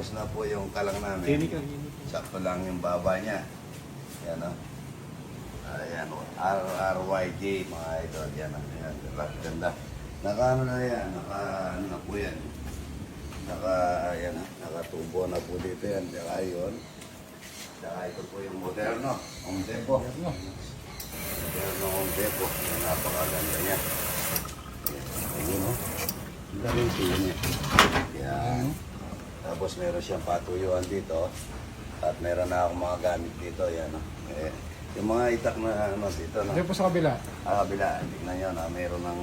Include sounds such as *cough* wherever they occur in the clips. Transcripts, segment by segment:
Tapos na po yung kalang namin. Chemical, chemical. Sakto lang yung baba niya. Yan o. Ayan o. RRYJ mga idol. Yan o. Yan. Diba? Ganda. Naka ano na yan. Naka ano na po yan. Naka, yan o. Nakatubo na po dito yan. Tsaka yun. Tsaka ito po yung moderno. Home Depot. Moderno Home Depot. Yan, napakaganda niya. Ayun o. Ang galing siya niya. Yan. Tapos meron siyang patuyuan dito. At meron na akong mga gamit dito. Yan, no? eh, yung mga itak na ano dito. No? Diyan po sa kabila. Ah, kabila. Tignan nyo na meron ng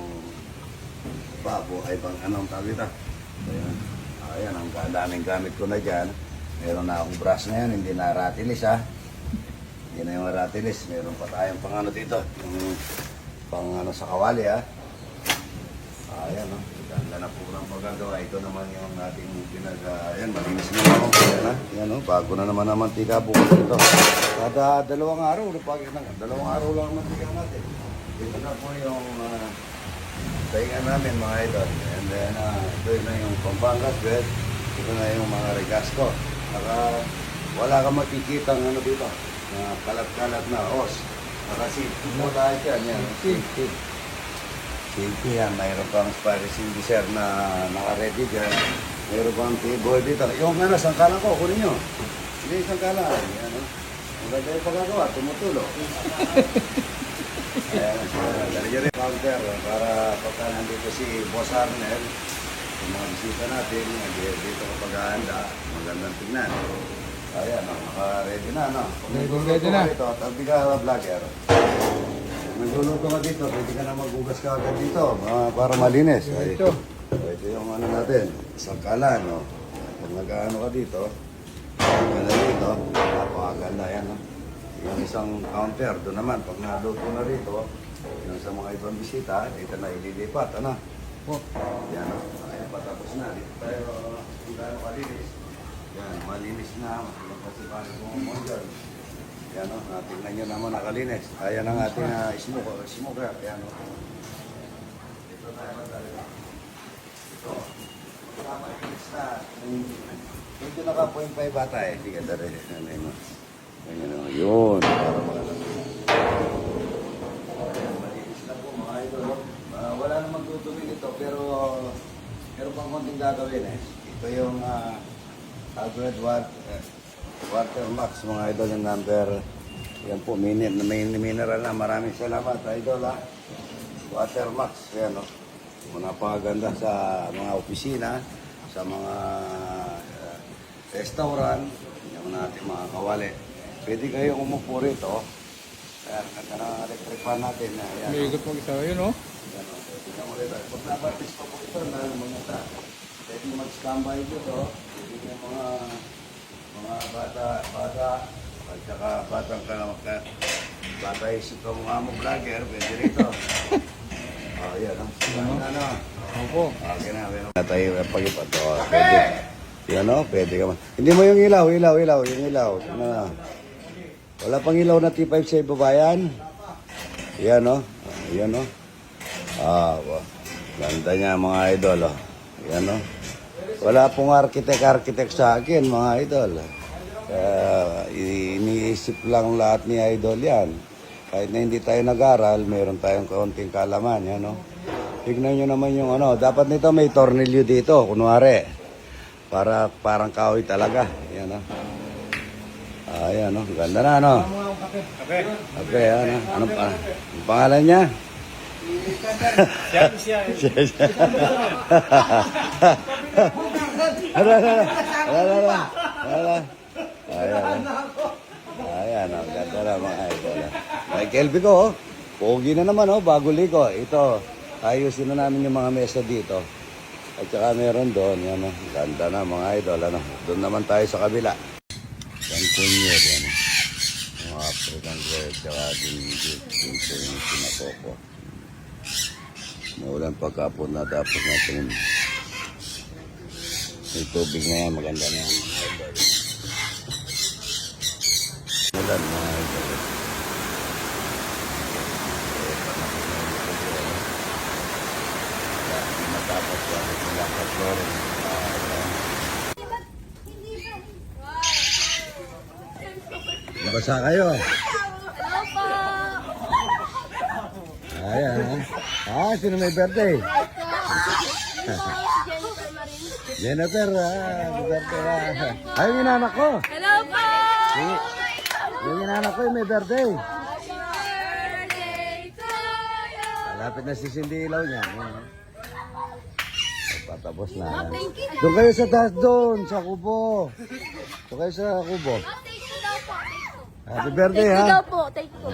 babo ay bang anong tawag ito. Ayan. Ayan, ang daming gamit ko na dyan. Meron na akong brush na yan, hindi na ratilis ha. Hindi na yung ratilis. Meron pa tayong pang ano dito. Yung pang ano sa kawali ha. Ayan no. Ganda na po ng magagawa. Ito naman yung ating pinag... Ayan, malinis na naman. Ayan ha. Ayan no. Bago na naman ang mantika bukas ito. Kada dalawang araw. Pag, dalawang araw lang ang mantika natin. Ito na po yung... Uh, Taingan namin mga idol. And then, uh, ito na yung Pampangas bed. Ito na yung mga regas ko. Naka, wala kang makikita ng ano dito. Na kalat-kalat na os. Nakasit mo tayo dyan. Yan. Safety. Safety yan. Mayroon pang Spanish Sir na naka-ready dyan. Mayroon pang table dito. Yung ano, sangkalan ko, kunin nyo. Hindi, sangkalan. Yan, no? Maganda yung pagkagawa. Tumutulo. Ayan, lalagyan rin counter para pagka nandito si Boss Arnel, yung mga bisita natin, dito kapag handa, magandang tignan. Ayan, oh, naka-ready na, no? Ready, ready na. Dito, tabi ka, vlogger. Nagluluto ka dito, pwede ka na maghugas ka agad dito ah, para malinis. Ay, Ito. ito yung ano natin, sangkalan, no? Pag nag-ano ka dito, ganda dito, napakaganda yan, no? Yung isang counter, doon naman, pag naluto na rito, yung sa mga ibang bisita, dito na ililipat, ano? Po. Yan, no? Ayan, patapos na. Dito tayo, kung tayo kalinis. Yan, malinis na. Kasi paano kung dyan. Yan, no? Ah, Tingnan nyo naman nakalinis. Ayan ang ating uh, smoker. Smoker, yan, no? Dito tayo talaga. Ito. Malinis na. Dito naka 0.5 bata eh. Sige, dali. Ano yun, no? Ayan, no? Yun. Para mga Ayan, malinis no? Ah, wala namang tutulong ito pero pero pang konting gagawin eh. Ito yung uh, Alfred Watt, eh, Water Max mga idol yung number yan po, minute, may mineral na. Maraming salamat, idol ha. Water Max, yan o. Mga paganda sa mga opisina, sa mga uh, restaurant, yung natin mga kawali. Pwede kayo umupo rito. Ayan, ganda ng electric fan natin. Ayan, May ikot po isa. Yun oh. yan o. Tingnan mo rin. Pag nabatis pa po ito na mga ta. Pwede mag-standby dito. Pwede mga mga bata, bata, at saka batang ka, ka bata isip ka mga mo vlogger, pwede rito. *laughs* Oh, yan. Ano? Ano? Opo. Okay na, meron. Tayo pag-ipat. Oh, pwede. Yan o, pwede ka man. Hindi mo yung ilaw, ilaw, ilaw, yung ilaw. Ano na? Wala pang ilaw na T5 sa ibabayan. Yan o. Yan o. Ah. Ganda niya mga idol o. Yan o. Wala pong architect-architect sa akin mga idol. Kaya iniisip lang lahat ni idol yan. Kahit na hindi tayo nag-aral, meron tayong kaunting kalaman. Yan o. Tignan nyo naman yung ano. Dapat nito may tornilyo dito, kunwari. Para parang kahoy talaga. Yan o. Ah, yan o. Ganda na ano. Okay. Okay, ano. Anong, pa, anong pangalan niya? Siya, siya. Siya, *laughs* siya. Ano, ano, ano, ano, ano, ano, Ayan. Ayan, ang ganda na mga idol. Michael Vico, oh. Pogi na naman, oh, bago ligo. Ito, ayusin na namin yung mga mesa dito. At saka meron doon, yan, oh. Ganda na mga idol, ano. Doon naman tayo sa kabila. Yan kunyo, yan. oh. Mga African red, tsaka din dito yung sinakoko. Maulan pagkapon na tapos natin yung tubig na yan, maganda na yan. Ulan mga idol. Matapos yan, matapos flooring. Nabasa kayo. Hello po. Ayan. Ah, sino may birthday? Ito. Jennifer ah, birthday. ah. Ay, yung inanak ko. Hello po! Yung, yung inanak ko yung may birthday. Happy birthday! Malapit na si Cindy ilaw niya. Ha? Patapos na. Oh. Doon kayo sa taas doon, sa kubo. Doon kayo sa kubo. Oh, thank you daw po. Thank you. Happy birthday, Thank you ha? daw po. Thank you.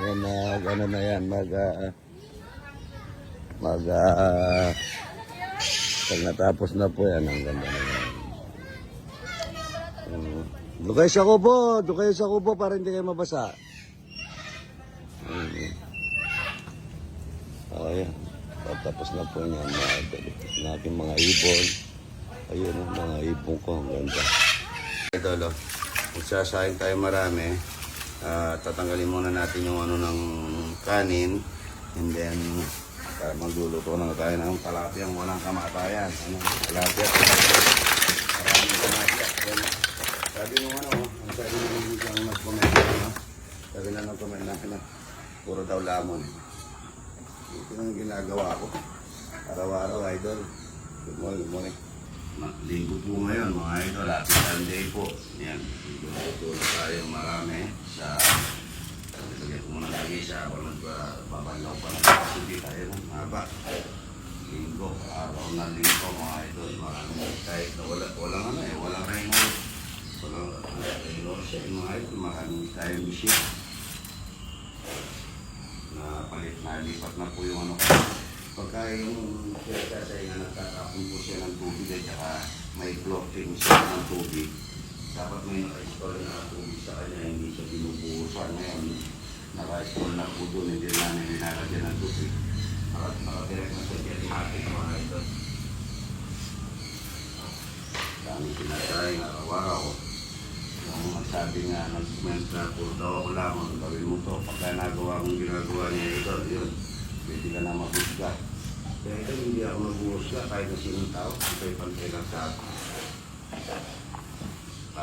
Yan, mag, ano na yan, mag, ah, mag, ah, pag natapos na po yan, ang ganda na yan. Mm. Doon kayo sa kubo, doon kayo sa kubo para hindi kayo mabasa. Mm. Oh, yan. Tapos na po yan, mga na aking mga ibon. Ayun, mga ibon ko, ang ganda. Idolo, magsasayang tayo marami. Ah, tatanggalin muna natin yung ano ng kanin. And then, para magluluto na tayo ng talapiyang walang kamatayan. Ano, talapia. Maraming talapia. Yan. Sabi mo ano, ang sabi mo yung nag-comment ano, sabi na nag-comment na ano, puro daw lamon. Ito ang ginagawa ko. Araw-araw, idol. Good morning, good morning. Linggo po ngayon, mga idol. Happy Sunday po. Yan. Tulog tayo marami sa... Lagyan ko muna lagi sa para magbabalaw pa ng hindi tayo ng haba. Linggo, araw na linggo mga idol. Marami kahit na wala, walang ano eh, walang rainbow. Walang rainbow sa mga idol. Maraming tayong bisita na palit na lipat na po yung ano pagka yung kaya sa nga nagtatapon po siya ng tubig at saka may blocking siya ng tubig dapat may naka-install na tubig sa kanya hindi siya binubuhusan ngayon naka-install na po doon hindi na namin nilalagyan ng tubig nakadirect na sa dyan hati mga ito dami sinasayang araw-araw ang magsabi nga, nag-comment na puro daw ako lamang, gawin mo to. Pagka nagawa kong ginagawa niya ito, yun, pwede ka na mahusga. Kaya ito, hindi ako nag-uhusga kahit na sinong tao, pantay-pantay lang sa akin.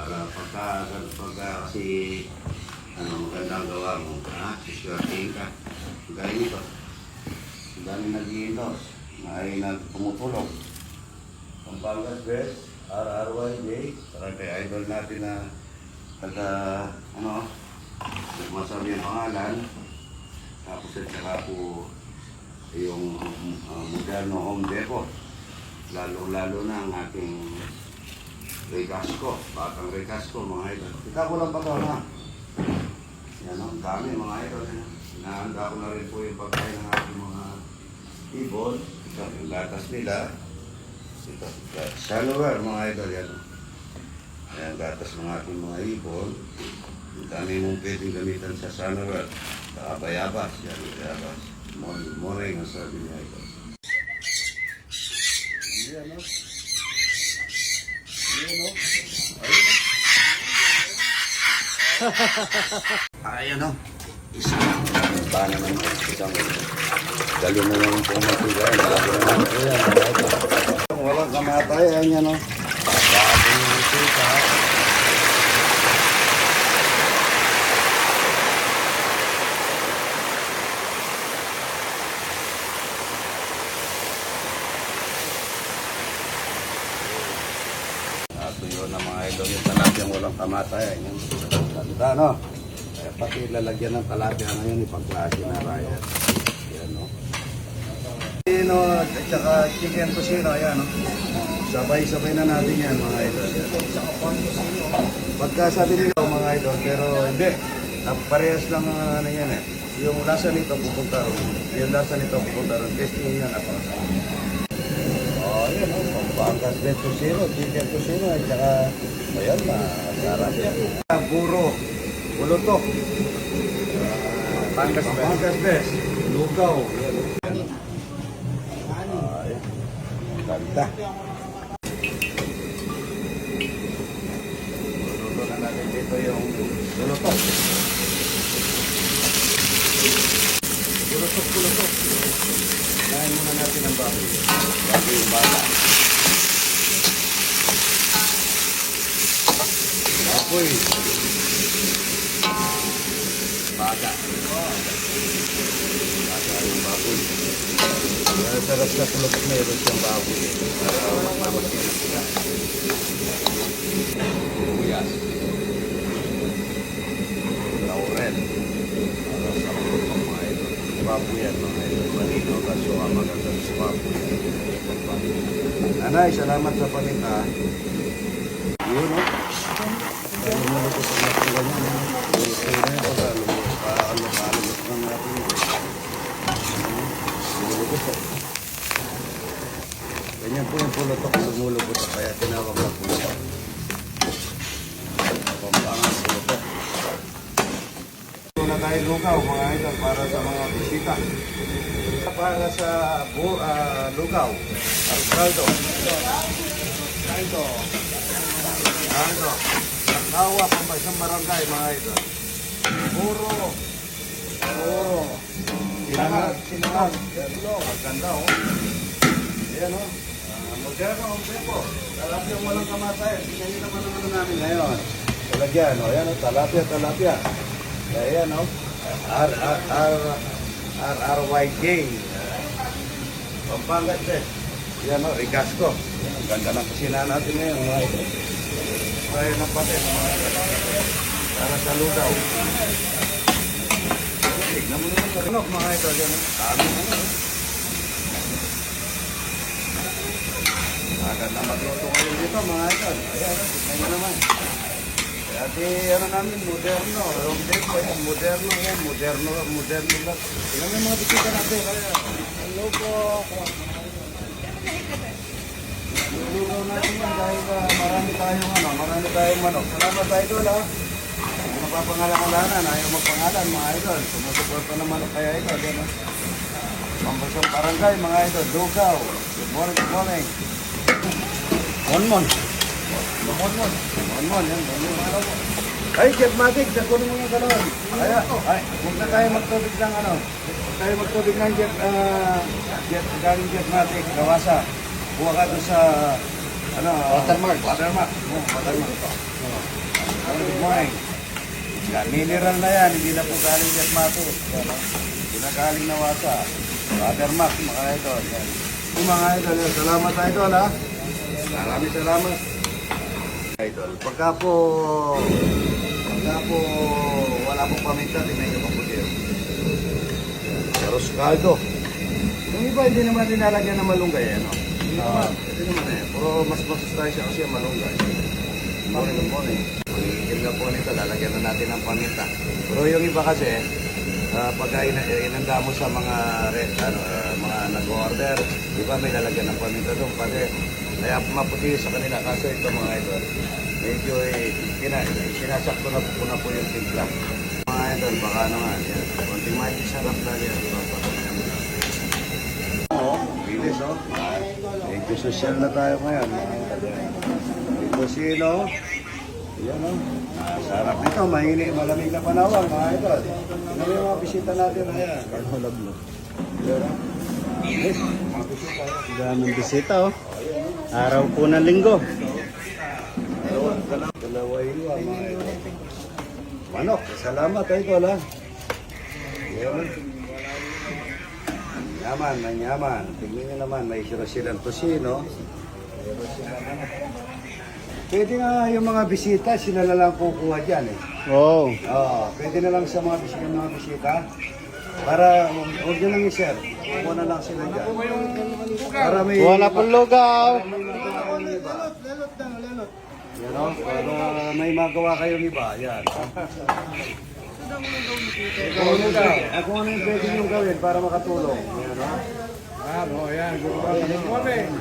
Para pagka, pagka kasi, ano, magandang gawa mo, ha, siswertein ka. Gaya nito. Ang dami nag-i-endorse, may nagpumutulong. Pampangas Best, RRYJ, para kay idol natin na taga, ano, masabi ang pangalan. Tapos at saka po yung uh, moderno home depot. Lalo-lalo na ang ating Recasco, batang Recasco, mga idol. Kita ko lang pa to, ha? Yan, ang dami mga idol. Inaanda ko na rin po yung pagkain ng ating mga ibon. Ito, yung gatas nila. Ito, shallower mga idol yan. Ayan, gatas ng ating mga ibon. Ang dami mong pwedeng gamitan sa shallower. Sa abayabas, yan, abayabas. Morning, morning, ang sabi niya ito. Ayan, no? Ayan, no? *laughs* Ayan, no? Isang, bana naman, isang, dali na naman po matugay. Lagi na ayan, ayan. Walang kamatayan yan, no? Bagong sika. At yun ang mga idol yung talagang walang kamatayan. Yung ganda, no? Kaya pati lalagyan ng talapia ngayon, ipagklase na riot. Yan, no? Pino at saka chicken kusino, ayan, no? Sabay-sabay na natin yan, mga idol. Pagka sabi nila, mga idol, pero hindi. Ah, Parehas lang ang ano yan, eh. Yung lasa nito pupunta ron. Yung lasa nito pupunta ron. Testing yan, napakasama. Oh, yun, no? Pampangas de Tusino, chicken Tusino, at saka, ayan, masarap yan. Puro, ulutok. Pangas ba? Pampangas best. Lugaw. Yan. Ganda. Luluto na natin dito yung lulutok. Lulutok, lulutok. Lain muna natin ang baboy. Baboy yung bata. Baboy. Baga. Baga yung baboy. Sarap sa tulog meron siyang baboy. Para magmamakinig sila. Buyas. Laurel. Para sa tulog ng mga ito. Baboy yan mga ito. Malino kaso ang magandang sa baboy. Nanay, salamat sa paninda. Yun, mga ganyan, no? Ganyan po yung pulutok, lumulubot kaya tinawag na pulutok. Pampangan pulutok. Ito na tayo lugaw, mga idol, para sa mga bisita. Para sa bu ah, lugaw, Alcaldo. Alcaldo. Alcaldo. Nakawa pa ba isang barangay, mga idol? Puro. Puro. Sinangag. Sinangag. Yan o, maganda o. Yan o. Ah, Moderno ang tempo. Talapia walang kamatay. Tingnan naman ang ano namin ngayon. Talagyan o. Yan o, talapia, talapia. Kaya yan o. R, R, R, R, R, Y, J. Pampanga Test. Yan o, Rigasco. Ang ganda ng kusina natin ngayon, mga idol. Tayo ng pati, mga idol. Para sa lugaw. Tignan mo naman sa kanok, mga idol. Yan o. Dami na yun. Agad na magluto kayo dito, mga idol. Ayan, tignan nyo naman. Dati ano namin, moderno. Yan, moderno yan, moderno, moderno lang. Mo yung. Lulugaw natin yan dahil ah, marami tayong ano, marami tayong manok. Salamat tayo doon ha. Kung mapapangalan-alanan, ayaw magpangalan mga idol. Sumusuporta ng manok kaya ito. Yan, ah. Pambasang barangay mga idol, lugaw. Good morning, good morning. Monmon. Monmon. Monmon, yan. Monmon. Ay, Jet Matic, sa kuno mga ganon. Kaya, ay, huwag na tayo magtubig ng ano. Huwag tayo magtubig ng Jet, ah, Jet, galing Jet Matic, gawasa. Buwa ka doon sa, ano, watermark. Watermark. Oh, watermark. Oh, good morning. Yan, mineral na yan, hindi na po galing Matic. Yan, oh. Hindi na galing na wasa. Watermark, mga idol. Yan. Yung mga idol, salamat idol ha. Maraming salamat. Idol, pagka po, pagka po wala pong paminta, tingnan nyo po dito. Arroz caldo. Yung iba hindi naman dinalagyan ng malunggay, ano? Hindi naman, naman eh. Puro mas masustansya kasi ang malunggay. Morning, morning. Pag-iitim na po nito, lalagyan na natin ng paminta. Pero yung iba kasi, uh, pagka ina- inanda mo sa mga re- ano, ah, mga nag-order, di ba may lalagyan ng paminta doon. Pati, kaya maputi sa kanila. Kaso ito mga idol, medyo eh, kina, sinasakto na po na po yung timpla. Mga idol, baka naman, yan. Konting magic sarap na yan. Bilis oh. Social na tayo ngayon. Ito sino? Yan oh. Ah, sarap nito, mahini, malamig na panahon, mga idol. Ano yung mga bisita natin? Ayan. Mga bisita. oh. Daming bisita oh. Araw po ng linggo. Dalawa, iwa, mga idol. Manok, salamat idol ha. Yan. Yaman, may yaman. Tingnan nyo naman, may siro silang tosino. Pwede nga yung mga bisita, sila na lang kukuha dyan eh. Wow. Oo, pwede na lang sa mga bisita, mga bisita. Para, huwag nyo lang i-share. Kukuha na lang sila dyan. Para may... Wala pong lugaw. Yan o, para may magawa kayong iba. Yan. Kung ano daw, ah, kung ano yung pwede nyo gawin para makatulong. Yan o. Ah, no, yan. Good morning. Good morning.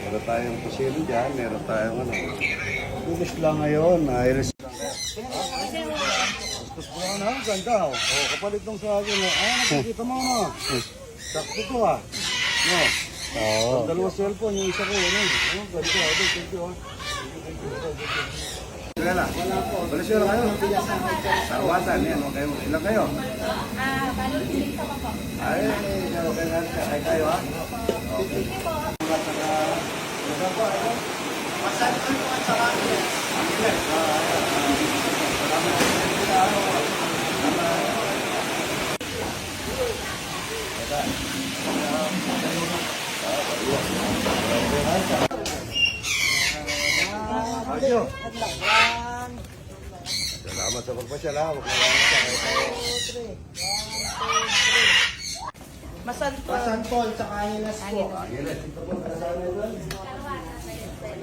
Meron tayong pusilo dyan, meron tayong ano. Bilis lang ngayon, iris. Gusto ko na, ang ganda oh. Oh, kapalit nung sa akin. oh. Ah, nakikita mo no. Sakto to ah. No. Oo. Ang dalawang cellphone, yung isa ko, ano. Ano, ganda. Ado, thank you ah. Wala. Wala siya kayo. Sarwatan, yan. Okay, ilan kayo? Ah, balot dito pa po. Ay, okay nga. Kaya kayo ah. Okay. Masan ko yung mga sarap Ayun. Salamat sa pagpasyal ha. Huwag kailangan sa. Masantol. Masantol sa Angeles po. Angeles, dito po kasama doon.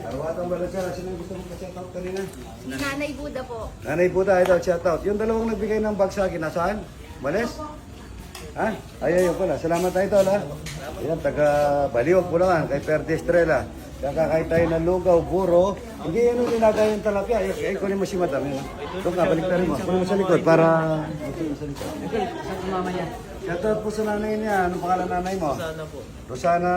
Arwatang Balansara, sino yung gusto mong pa-shout out kanina? Nanay Buda po. Nanay po tayo daw, shout out. Yung dalawang nagbigay ng bag sa akin, nasaan? Malis? Ha? Ay, ayun pala. Salamat tayo tol ha. Yan, taga Baliwag Bulacan, kay Perde Estrella. Kakakain tayo ng lugaw, buro. Hindi yan yung nilagay yung talapia. Ay, ay, kunin mo si madam. Yun? Ito ka, balik tayo mo. Kunin mo sa likod para... Ito yung sa likod. Shout out po sa nanay niya. Anong pangalan nanay mo? Rosana po. Rosana?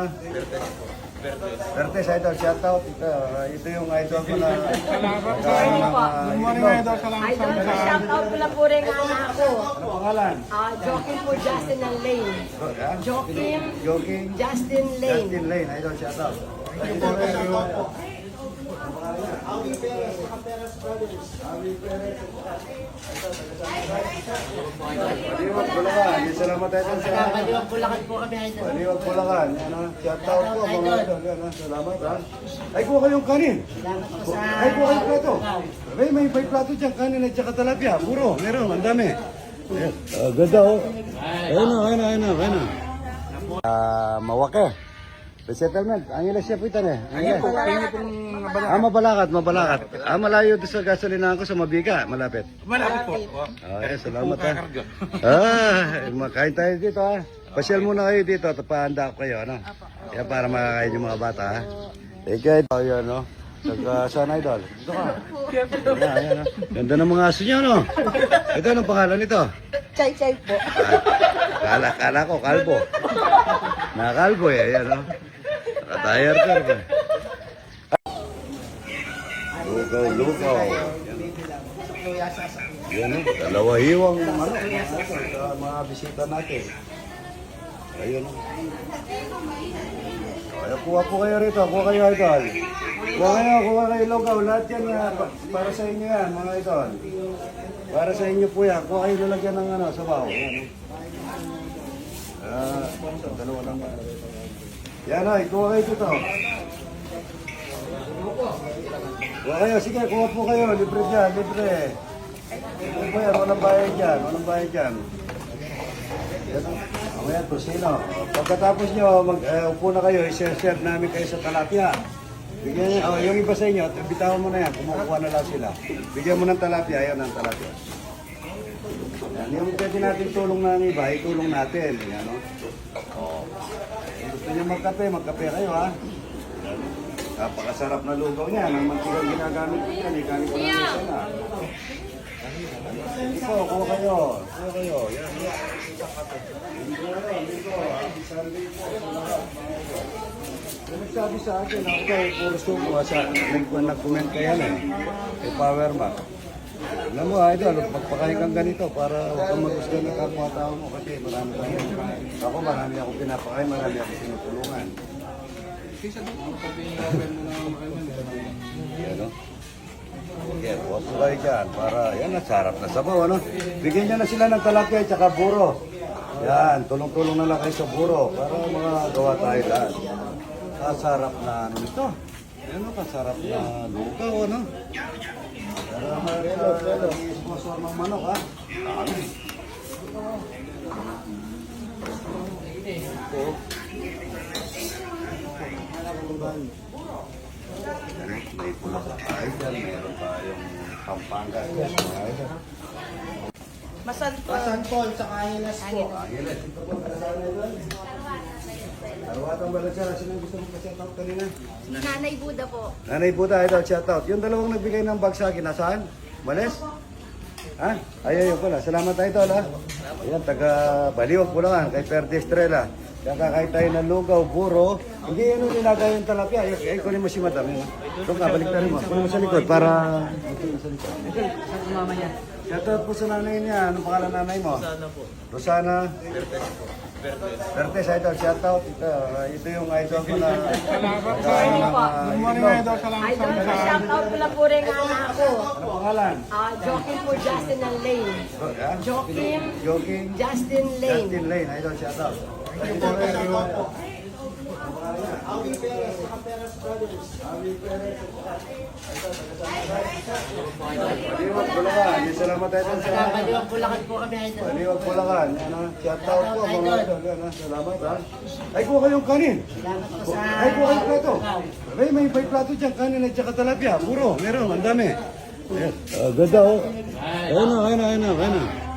Bertes, idol, shout out. Ito, uh, ito yung idol ko na... Good morning, idol. Idol, shoutout ko lang po rin ang anak ko. Ano pangalan? Ah, Joaquin po, Justin and Lane. Joaquin, Joking. Justin Lane. Justin Lane, idol, shout out. Baliwag Bulacan. Yung Salamat tayo sa Baliwag Bulacan po kami idol. Baliwag Bulacan. Yan ha. Shout out po mga idol. Salamat. Ay, kuha kayong kanin. Salamat po sa... Ay, kuha kayong plato. May, may, may plato dyan. Kanin at saka talapia. Puro. Meron. Ang dami. Ah, ganda oh. Ayun na, ayun na, ayun na, ayun. Ah, mawake. Resettlement. Angeles siya po ito eh. Angeles. Ah, mabalakat, mabalakat. Ah, malayo doon sa gasolinahan ko sa Mabiga. Malapit. Malapit po. Ah, eh, salamat ha. Ah, makain tayo dito ha. Pasyal muna kayo dito at pahanda ko kayo, ano? Yan para makakain yung mga bata ha. Ikaw ito, yun, no? Sag, saan idol? Dito ka. Ayan, ayan, no? Ganda ng mga aso niyo, no? Ito, anong pangalan nito? Chay Chay po. Ah, kala, kala ko, kalbo. Nakalbo eh, ayan, no? Nakatayar ka rin. Lugaw, lugaw. Yan o, dalawa hiwang ano, mga bisita natin. Ayun o. Kaya kuha po kayo rito, kuha kayo idol. Kuha kayo, kuha kayo lugaw. Lahat yan ah, pa- para sa inyo yan, mga idol. Para sa inyo po yan. Kuha kayo lalagyan ng ano, sabaw. Yan o. Ah, dalawa lang. Yan ay, kuha kayo dito. Kuha kayo, sige, kuha po kayo. Libre dyan, libre. Libre po yan, walang bayad dyan, walang bayad dyan. Yan. Mamaya, tosino. Pagkatapos nyo, mag, eh, upo na kayo, i-share namin kayo sa talapia. Bigyan niya, oh, yung iba sa inyo, bitawan mo na yan, kumukuha na lang sila. Bigyan mo ng talapia, yan ang talapia. Yan, yung pwede natin tulong ng iba, itulong natin. Yan, no? Oh. Gusto nyo magkape, magkape kayo, ha? Napakasarap na lugaw niya. Ang mantika ginagamit ko yan, ikanin ko lang sana. Ito, kuha kayo. Kuha kayo. Yan. Linggo, linggo. Sunday po. Nagsabi sa akin, ako puro sumo. Sa, nag- nag-comment kayo na eh. Kay Power Mac. Alam mo, idol, magpakain kang ganito para huwag kang magusto ng kapwa-tao mo kasi marami tayo. Ako, marami ako pinapakain, marami ako tinutulungan. Yan, no? Sige, buwas mo kayo dyan para, yan, nasarap na sabaw, ano? Bigyan niya na sila ng talapia at saka buro. Yan, tulong-tulong na lang kayo sa buro para mga gawa tayo lahat. Kasarap na ano nito. Yan, no? kasarap na lugaw, ano? Para mag-sponsor ng manok, ha? May pula sa dyan, meron tayong Pampanga. Idol. Masantol. Masantol sa Angeles po. Angeles, po doon. Arwatang Balansara, sino yung gusto mong pa-shout out kanina? Nanay Buda po. Nanay po tayo daw, shout out. Yung dalawang nagbigay ng bag sa akin, nasaan? Malis? Ha? Ay, ayun pala. Salamat tayo tol, ha? Ayan, taga Baliwag Bulacan, kay Perde Estrella. Kakakain tayo ng lugaw, buro. Hindi yan yung nilagay yung talapia. Ay, ay, kunin mo si madam. Yun, ha? Ito ka, balik tayo mo. Kunin mo sa likod para... Ito yung sa likod. Shout out po sa nanay niya. Anong pangalan nanay mo? Rosana po. Rosana? Bertes, idol, shout out. Ito, uh, ito yung idol ko na... Salamat sa Morning po. Good morning, idol. Salamat sa Idol, mga shout out ko lang po rin ang anak ko. Ano pangalan? Ah, Joaquin po, Justin and Lane. Yeah? Joaquin, Joking. Justin Lane. Justin Lane, idol, shout out. Thank you po, everyone po. Baliwag Bulacan. Yung Salamat idol sa... Baliwag Bulacan po kami idol. Baliwag Bulacan. Ano, shout out po mga idol. Ano, salamat ha. Ay, kuha kayong kanin. Salamat po sa... Ay, kuha kayong plato. May, may, may plato dyan. Kanin at saka talapia. Puro. Meron. Ang dami. Ayan. Uh, ganda oh. Ayun na, ayun na, ayun na, ayun na.